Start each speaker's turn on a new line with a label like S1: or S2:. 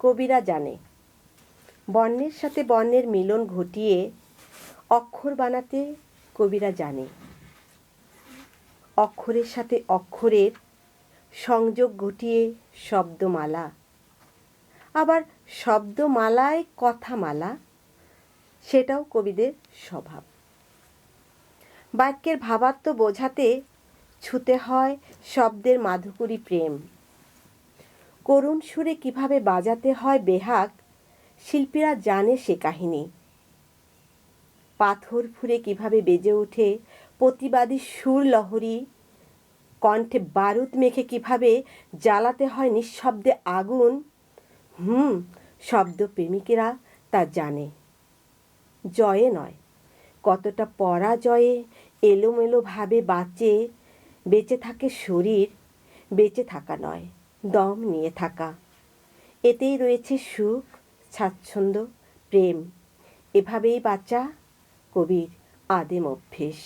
S1: কবিরা জানে। বর্ণের সাথে বর্ণের মিলন ঘটিয়ে অক্ষর বানাতে কবিরা জানে। অক্ষরের সাথে অক্ষরের সংযোগ ঘটিয়ে শব্দমালা। আবার শব্দমালায় কথামালা, সেটাও কবিদের স্বভাব। বাক্যের ভাবার্থ বোঝাতে ছুতে হয় শব্দের মাধুকুরী প্রেম। করুণ সুরে কীভাবে বাজাতে হয় বেহাক, শিল্পীরা জানে সে কাহিনী। পাথর ফুরে কীভাবে বেজে ওঠে, প্রতিবাদী সুর লহরী, কণ্ঠে বারুদ মেখে কীভাবে জ্বালাতে হয় নিঃশব্দে আগুন, হুম শব্দ প্রেমিকেরা তা জানে। জয়ে নয়, কতটা পরাজয়ে এলোমেলোভাবে বাঁচে, বেঁচে থাকে শরীর, বেঁচে থাকা নয়। দম নিয়ে থাকা। এতেই রয়েছে সুখ স্বাচ্ছন্দ্য প্রেম। এভাবেই বাঁচা কবির আদিম অভ্যেস।